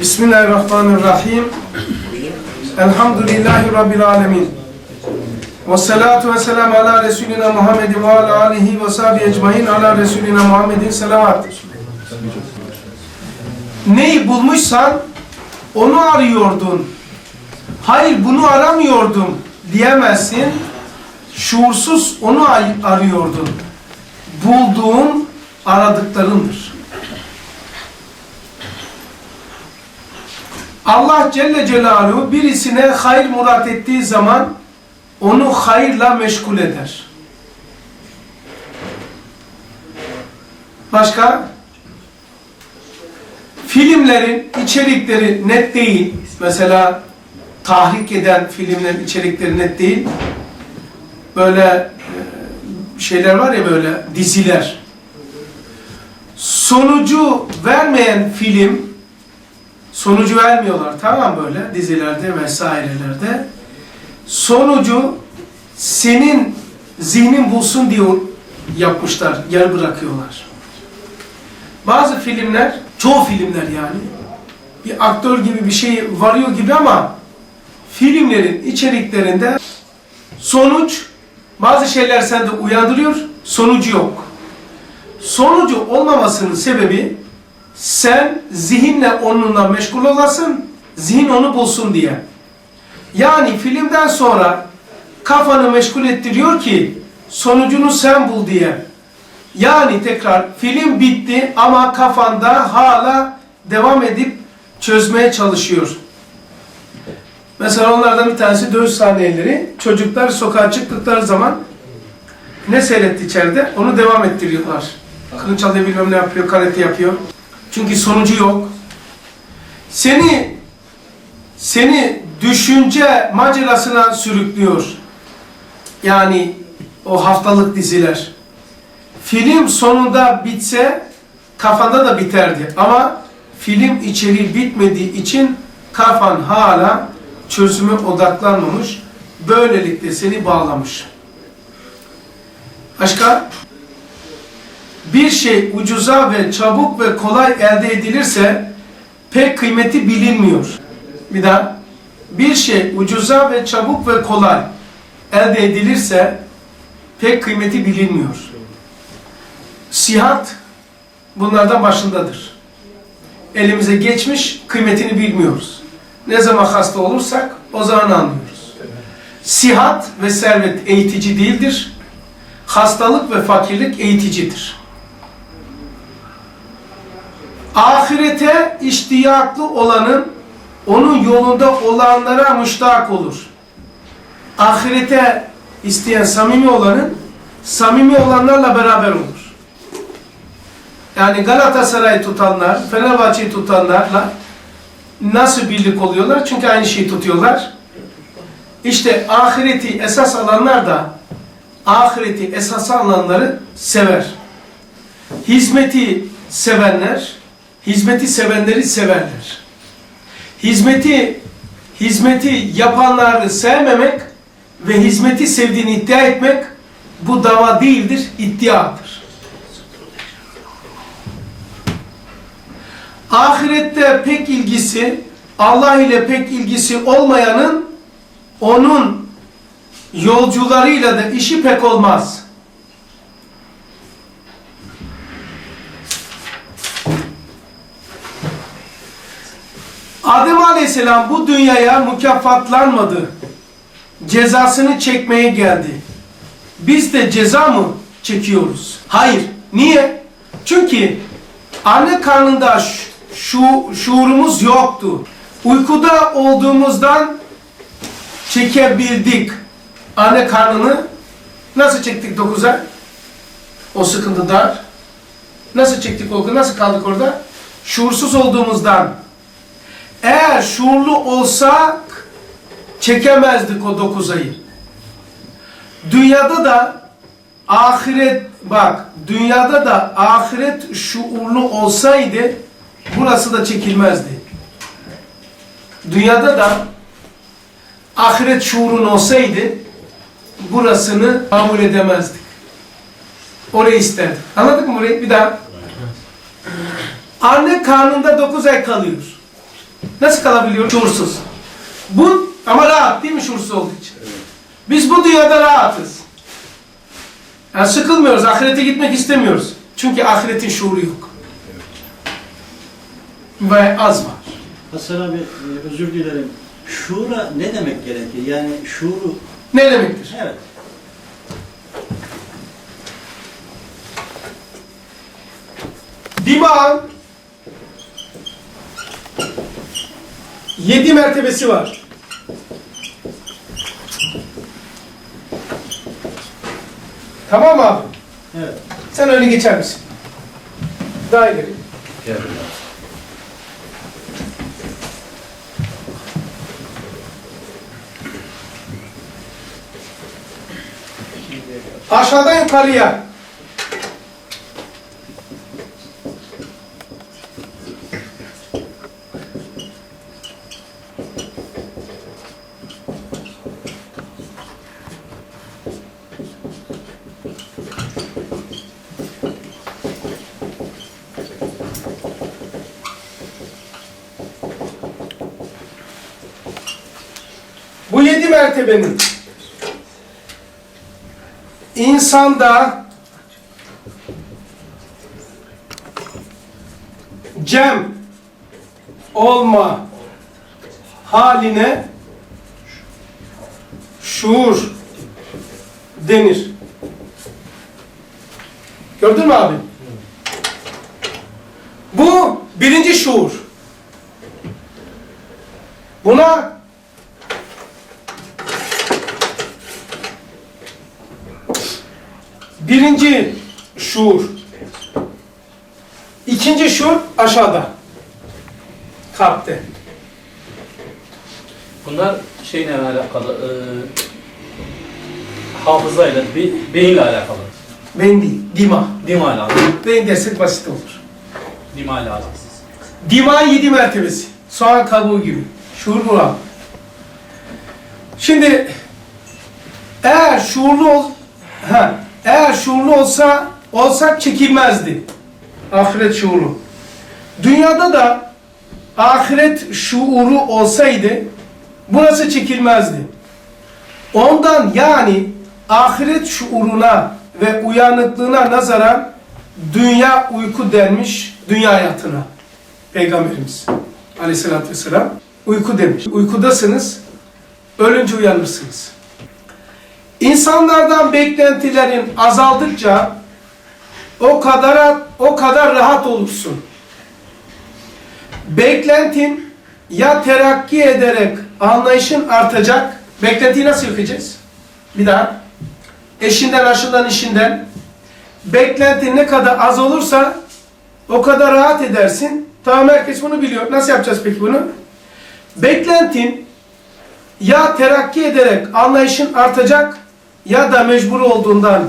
Bismillahirrahmanirrahim. Elhamdülillahi Rabbil alemin. Ve salatu ve selamu ala Resulina Muhammedin ve ala alihi ve sahbihi ecmahin ala Resulina Muhammedin selavat. Neyi bulmuşsan onu arıyordun. Hayır bunu aramıyordum diyemezsin. Şuursuz onu arıyordun. Bulduğun aradıklarındır. Allah Celle Celaluhu birisine hayır murat ettiği zaman onu hayırla meşgul eder. Başka? Filmlerin içerikleri net değil. Mesela tahrik eden filmlerin içerikleri net değil. Böyle e, şeyler var ya böyle diziler. Sonucu vermeyen film sonucu vermiyorlar tamam böyle dizilerde vesairelerde. Sonucu senin zihnin bulsun diye yapmışlar, yer bırakıyorlar. Bazı filmler, çoğu filmler yani, bir aktör gibi bir şey varıyor gibi ama filmlerin içeriklerinde sonuç, bazı şeyler sende uyandırıyor, sonucu yok. Sonucu olmamasının sebebi sen zihinle onunla meşgul olasın, zihin onu bulsun diye. Yani filmden sonra kafanı meşgul ettiriyor ki sonucunu sen bul diye. Yani tekrar film bitti ama kafanda hala devam edip çözmeye çalışıyor. Mesela onlardan bir tanesi dövüş sahneleri. Çocuklar sokağa çıktıkları zaman ne seyretti içeride? Onu devam ettiriyorlar. Kılıç alıyor bilmem ne yapıyor, karate yapıyor. Çünkü sonucu yok. Seni seni düşünce macerasına sürüklüyor. Yani o haftalık diziler. Film sonunda bitse kafanda da biterdi. Ama film içeriği bitmediği için kafan hala çözüme odaklanmamış. Böylelikle seni bağlamış. Başka? Bir şey ucuza ve çabuk ve kolay elde edilirse pek kıymeti bilinmiyor. Bir daha. Bir şey ucuza ve çabuk ve kolay elde edilirse pek kıymeti bilinmiyor. Sihat bunlardan başındadır. Elimize geçmiş, kıymetini bilmiyoruz. Ne zaman hasta olursak o zaman anlıyoruz. Sihat ve servet eğitici değildir. Hastalık ve fakirlik eğiticidir. Ahirete iştiyaklı olanın onun yolunda olanlara müştak olur. Ahirete isteyen samimi olanın samimi olanlarla beraber olur. Yani Galatasaray tutanlar, Fenerbahçe'yi tutanlarla nasıl birlik oluyorlar? Çünkü aynı şeyi tutuyorlar. İşte ahireti esas alanlar da ahireti esas alanları sever. Hizmeti sevenler, hizmeti sevenleri severler. Hizmeti hizmeti yapanları sevmemek ve hizmeti sevdiğini iddia etmek bu dava değildir, iddiadır. Ahirette pek ilgisi, Allah ile pek ilgisi olmayanın onun yolcularıyla da işi pek olmaz. Adem Aleyhisselam bu dünyaya mükafatlanmadı. Cezasını çekmeye geldi. Biz de ceza mı çekiyoruz? Hayır. Niye? Çünkü anne karnında şu şuurumuz yoktu. Uykuda olduğumuzdan çekebildik anne karnını. Nasıl çektik 9'a? O sıkıntı dar. Nasıl çektik o Nasıl kaldık orada? Şuursuz olduğumuzdan. Eğer şuurlu olsak çekemezdik o dokuz ayı. Dünyada da ahiret bak dünyada da ahiret şuurlu olsaydı burası da çekilmezdi. Dünyada da ahiret şuurun olsaydı burasını kabul edemezdik. Orayı isterdik. Anladık mı burayı? Bir daha. Anne karnında 9 ay kalıyor. Nasıl kalabiliyor? Şuursuz. Bu ama rahat değil mi şuursuz olduğu için? Biz bu dünyada rahatız. Yani sıkılmıyoruz, ahirete gitmek istemiyoruz. Çünkü ahiretin şuuru yok. Ve az var. Hasan abi e, özür dilerim. Şuura ne demek gerekir? Yani şuuru Ne demektir? evet. Dimağın yedi mertebesi var. Tamam mı abi? Evet. Sen öyle geçer misin? Daha ileri. Aşağıdan yukarıya. Mertebenin insanda cem olma haline şuur denir. Gördün mü abi? Bu birinci şuur. Buna birinci şuur. İkinci şuur aşağıda. Kalpte. Bunlar şeyle alakalı, e, hafızayla, be, beyinle alakalı. Beyin değil, dima. Dima ile alakalı. Beyin dersek basit olur. Dima ile alakalı. Dima yedi mertebesi. Soğan kabuğu gibi. Şuur bu abi. Şimdi eğer şuurlu ol, ha, eğer şuurlu olsa olsak çekilmezdi. Ahiret şuuru. Dünyada da ahiret şuuru olsaydı burası çekilmezdi. Ondan yani ahiret şuuruna ve uyanıklığına nazaran dünya uyku denmiş dünya hayatına. Peygamberimiz aleyhissalatü vesselam uyku demiş. Uykudasınız, ölünce uyanırsınız. İnsanlardan beklentilerin azaldıkça o kadar o kadar rahat olursun. Beklentin ya terakki ederek anlayışın artacak. Beklentiyi nasıl yıkacağız? Bir daha. Eşinden, aşından, işinden. Beklentin ne kadar az olursa o kadar rahat edersin. Tamam herkes bunu biliyor. Nasıl yapacağız peki bunu? Beklentin ya terakki ederek anlayışın artacak ya da mecbur olduğundan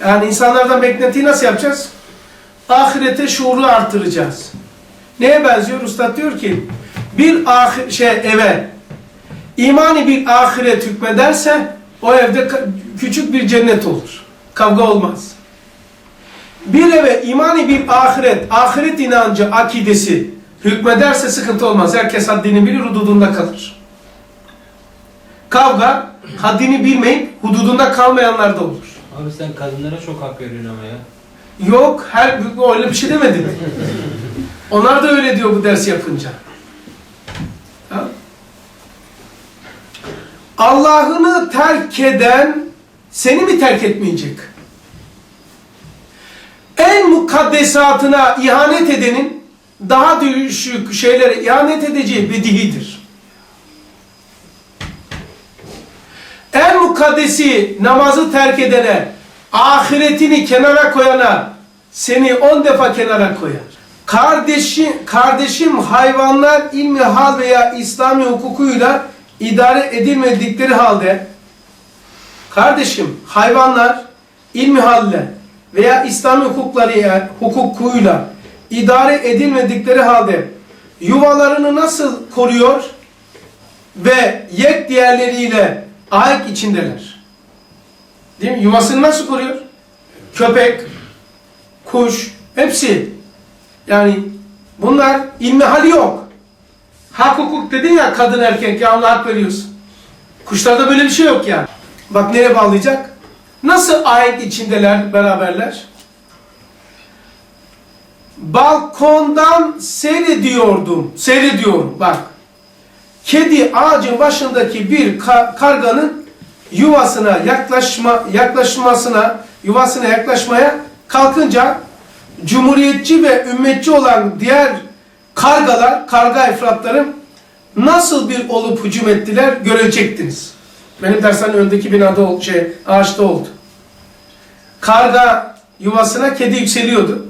yani insanlardan beklentiyi nasıl yapacağız? Ahirete şuuru artıracağız. Neye benziyor? Ustad diyor ki bir ahir, şey eve imani bir ahiret hükmederse o evde küçük bir cennet olur. Kavga olmaz. Bir eve imani bir ahiret, ahiret inancı, akidesi hükmederse sıkıntı olmaz. Herkes haddini bilir, hududunda kalır. Kavga, haddini bilmeyip hududunda kalmayanlar da olur. Abi sen kadınlara çok hak veriyorsun ama ya. Yok, her öyle bir şey demedim. Onlar da öyle diyor bu ders yapınca. Allah'ını terk eden seni mi terk etmeyecek? En mukaddesatına ihanet edenin daha düşük şeylere ihanet edeceği bedihidir. En mukaddesi namazı terk edene, ahiretini kenara koyana seni on defa kenara koyar. Kardeşim, kardeşim hayvanlar ilmi hal veya İslami hukukuyla idare edilmedikleri halde kardeşim hayvanlar ilmi halle veya İslami hukukları hukukuyla idare edilmedikleri halde yuvalarını nasıl koruyor ve yek diğerleriyle ayak içindeler. Değil mi? Yuvasını nasıl koruyor? Köpek, kuş, hepsi Yani bunlar ilmihali yok. Hak hukuk dedin ya kadın erkek ya Allah hak veriyorsun. Kuşlarda böyle bir şey yok yani. Bak nereye bağlayacak? Nasıl ayet içindeler beraberler? Balkondan seyrediyordum. Seyrediyorum bak. Kedi ağacın başındaki bir ka- karganın yuvasına yaklaşma yaklaşmasına yuvasına yaklaşmaya kalkınca cumhuriyetçi ve ümmetçi olan diğer kargalar, karga efratlarım nasıl bir olup hücum ettiler görecektiniz. Benim dershane öndeki binada şey, ağaçta oldu. Karga yuvasına kedi yükseliyordu.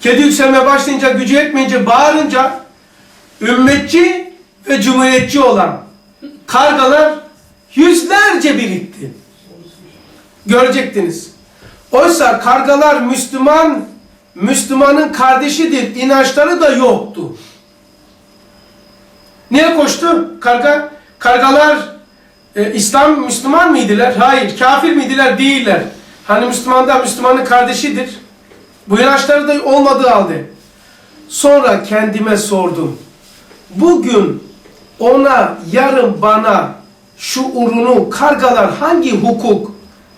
Kedi yükselmeye başlayınca gücü yetmeyince bağırınca ümmetçi ve cumhuriyetçi olan kargalar yüzlerce birikti. Görecektiniz. Oysa kargalar Müslüman, Müslümanın kardeşidir inançları da yoktu. Niye koştu karga? Kargalar e, İslam Müslüman mıydılar? Hayır. Kafir miydiler? Değiller. Hani Müslüman da Müslümanın kardeşidir. Bu inançları da olmadığı halde. Sonra kendime sordum. Bugün ona, yarın bana şuurunu kargalar hangi hukuk,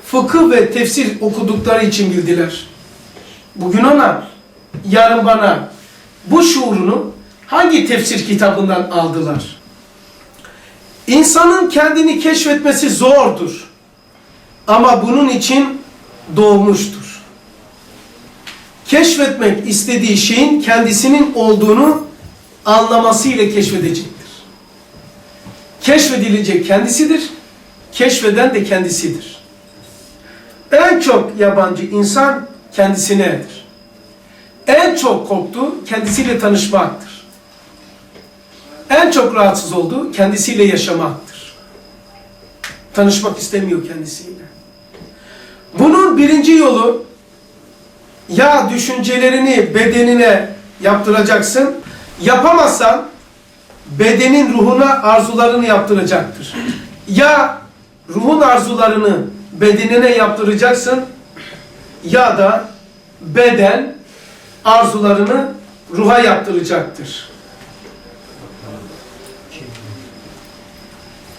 fıkıh ve tefsir okudukları için bildiler? Bugün ona, yarın bana bu şuurunu hangi tefsir kitabından aldılar? İnsanın kendini keşfetmesi zordur. Ama bunun için doğmuştur. Keşfetmek istediği şeyin kendisinin olduğunu anlamasıyla keşfedecektir. Keşfedilecek kendisidir, keşfeden de kendisidir. En çok yabancı insan kendisinedir. En çok korktuğu kendisiyle tanışmaktır. En çok rahatsız olduğu kendisiyle yaşamaktır. Tanışmak istemiyor kendisiyle. Bunun birinci yolu ya düşüncelerini bedenine yaptıracaksın. Yapamazsan bedenin ruhuna arzularını yaptıracaktır. Ya ruhun arzularını bedenine yaptıracaksın ya da beden arzularını ruha yaptıracaktır.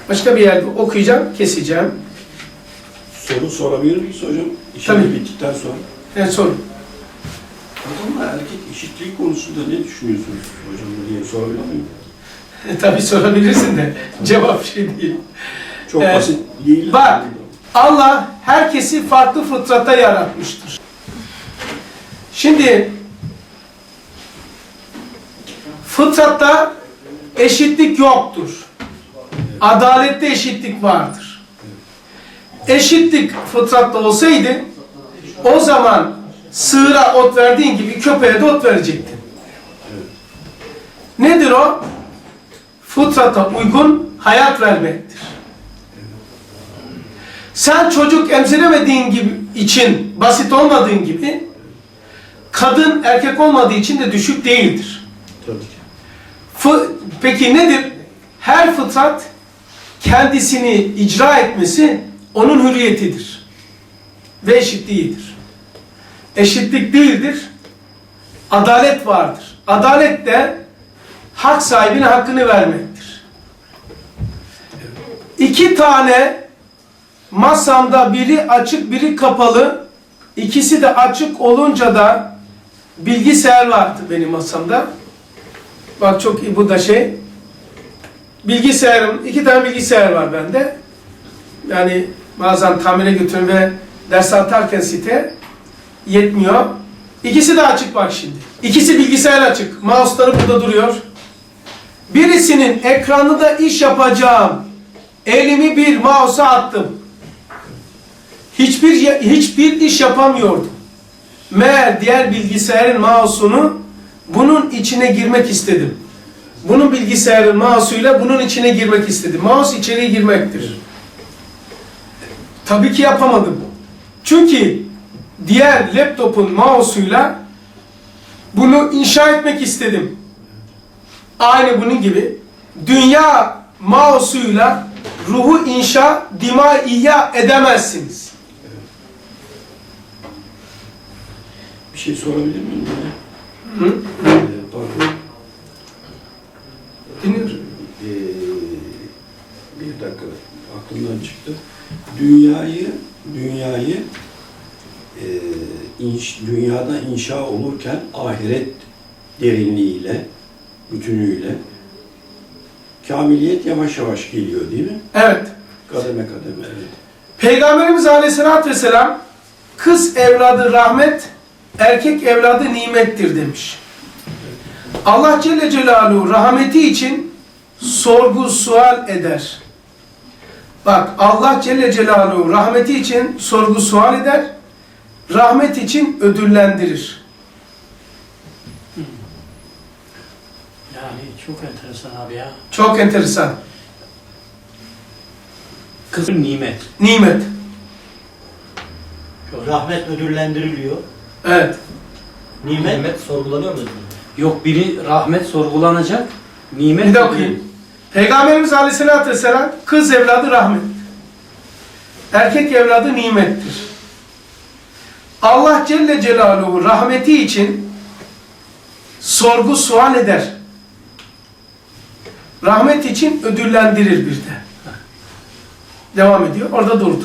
Başka bir yerde okuyacağım, keseceğim. Soru sorabilir miyiz hocam? İşim Tabii. bittikten sonra. Evet sorun. Kadınla erkek eşitliği konusunda ne düşünüyorsunuz hocam diye sorabilir miyim? Tabii sorabilirsin de cevap şey değil. Çok Evet. basit değil. Bak. Allah herkesi farklı fıtrata yaratmıştır. Şimdi fıtratta eşitlik yoktur. Adalette eşitlik vardır. Eşitlik fıtratta olsaydı o zaman sığıra ot verdiğin gibi köpeğe de ot verecektin. Nedir o? Fıtrata uygun hayat vermektir. Sen çocuk emziremediğin gibi için, basit olmadığın gibi, kadın erkek olmadığı için de düşük değildir. Tabii ki. Fı- Peki nedir? Her fıtrat kendisini icra etmesi onun hürriyetidir. Ve eşitliğidir. Eşitlik değildir. Adalet vardır. Adalet de hak sahibine hakkını vermektir. İki tane masamda biri açık biri kapalı. İkisi de açık olunca da bilgisayar vardı benim masamda. Bak çok bu da şey. Bilgisayarım, iki tane bilgisayar var bende. Yani bazen tamire götürün ve ders atarken site yetmiyor. İkisi de açık bak şimdi. İkisi bilgisayar açık. Mouse'ları burada duruyor. Birisinin ekranında iş yapacağım. Elimi bir mouse'a attım. Hiçbir hiçbir iş yapamıyordum. Meğer diğer bilgisayarın mouse'unu bunun içine girmek istedim. Bunun bilgisayarın mouse'uyla bunun içine girmek istedim. Mouse içeriye girmektir. Tabii ki yapamadım. Çünkü diğer laptopun mouse'uyla bunu inşa etmek istedim. Aynı bunun gibi dünya mouse'uyla ruhu inşa, dimaiya edemezsiniz. Bir şey sorabilir miyim? Hı? Ee, pardon. Ee, bir dakika aklımdan çıktı. Dünyayı dünyayı e, inş, dünyada inşa olurken ahiret derinliğiyle, bütünüyle kamiliyet yavaş yavaş geliyor değil mi? Evet. Kademe kademe evet. Peygamberimiz Aleyhisselatü Vesselam kız evladı rahmet, erkek evladı nimettir demiş. Allah Celle Celaluhu rahmeti için sorgu sual eder. Bak Allah Celle Celaluhu rahmeti için sorgu sual eder, rahmet için ödüllendirir. Yani çok enteresan abi ya. Çok enteresan. Kızım nimet. Nimet. Rahmet ödüllendiriliyor. Evet. Nimet, Nimet sorgulanıyor mu? Yok biri rahmet sorgulanacak. Nimet Bir de okuyayım. Peygamberimiz Aleyhisselatü Vesselam kız evladı rahmet. Erkek evladı nimettir. Allah Celle Celaluhu rahmeti için sorgu sual eder. Rahmet için ödüllendirir bir de. Devam ediyor. Orada durdu.